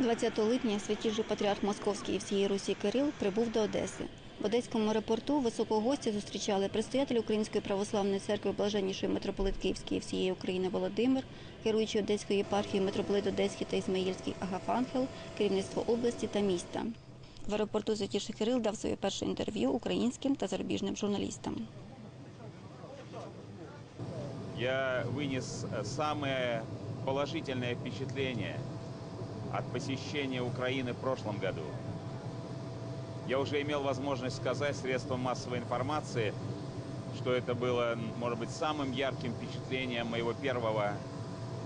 20 липня святіший патріарх Московський і всієї Русі Кирил прибув до Одеси. В Одеському аеропорту високого гостя зустрічали предстоятель Української православної церкви Блаженнішої митрополит Київський і всієї України Володимир, керуючий Одеської єпархії митрополит Одеський та Ізмаїльський Агафангел, керівництво області та міста. В аеропорту Святіший Кирил дав своє перше інтерв'ю українським та зарубіжним журналістам. я вынес э, самое положительное впечатление от посещения Украины в прошлом году. Я уже имел возможность сказать средствам массовой информации, что это было, может быть, самым ярким впечатлением моего первого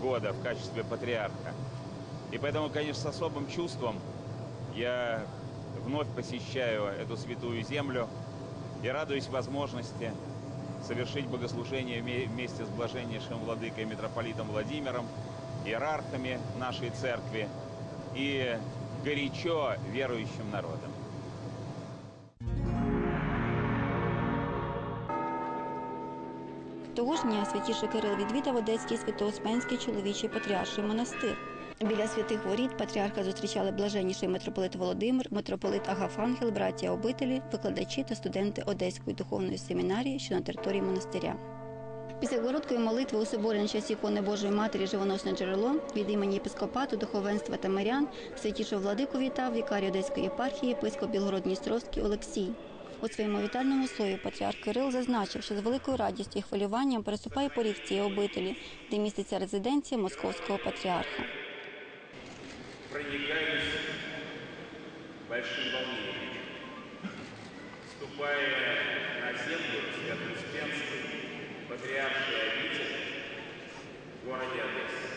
года в качестве патриарха. И поэтому, конечно, с особым чувством я вновь посещаю эту святую землю и радуюсь возможности совершить богослужение вме- вместе с блаженнейшим владыкой митрополитом Владимиром, иерархами нашей церкви и горячо верующим народом. Того ж дня святіший Кирил відвідав Одеський Свято-Успенський чоловічий патріарший монастир. Біля святих воріт патріарха зустрічали блаженніший митрополит Володимир, митрополит Агафангел, браття обителі, викладачі та студенти Одеської духовної семінарії, що на території монастиря. Після короткої молитви у соборі на часі ікони Божої Матері Живоносне джерело від імені єпископату, духовенства та мирян святішого владику вітав вікарій Одеської єпархії єпископ Білгород-Дністровський Олексій. У своєму вітальному слові патріарх Кирил зазначив, що з великою радістю і хвилюванням переступає поріг цієї обителі, де міститься резиденція московського патріарха. проникаюсь большим волнением. Ступая на землю Свято-Успенской, патриаршей обители в городе Одессе.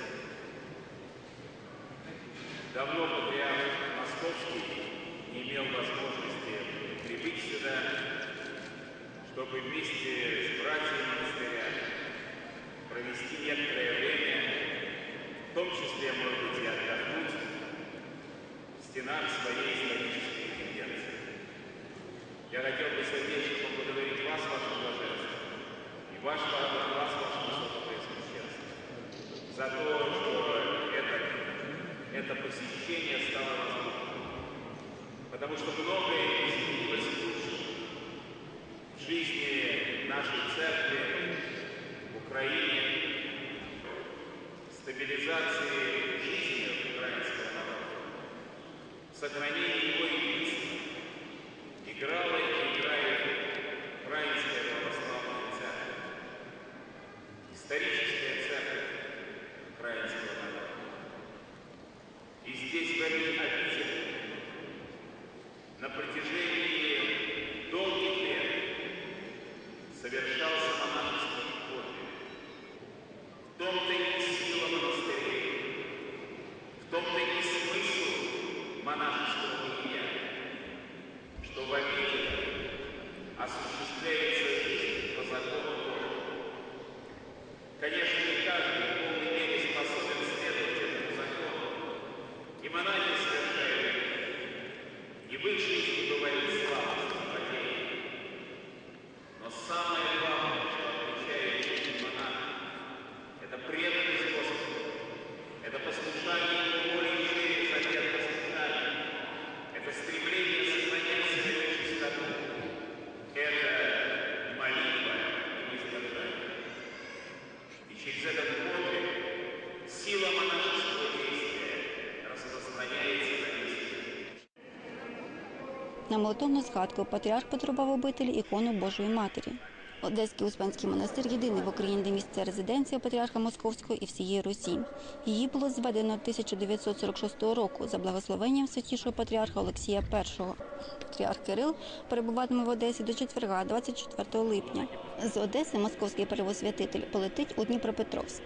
Давно патриарх Московский не имел возможности прибыть сюда, чтобы вместе с братьями монастыря провести некоторое время, в том числе, может быть, ваш, вас, ваше высокопреосвященство, за то, что это, это посещение стало возможным. Потому что многое изменилось к в жизни нашей церкви, в Украине, стабилизации жизни украинского народа, сохранении его единства, играла и играет Украинская православная церковь, историческая церковь украинского народа. И здесь, в этой обители, на протяжении долгих лет совершался монашеский подвиг. В том-то и сила монастырей, в том-то и смысл монашеского бытия, что в осуществляется жизнь. Конечно, не каждый в полной мере способен закону, и монахи совершают и в На молитовну згадку патріарх потребував обителі ікону Божої Матері. Одеський Успенський монастир єдиний в Україні, де місце резиденція патріарха Московського і всієї Русі. Її було зведено 1946 року за благословенням святішого патріарха Олексія І. Патріарх Кирил перебуватиме в Одесі до четверга, 24 липня. З Одеси московський первосвятитель полетить у Дніпропетровськ.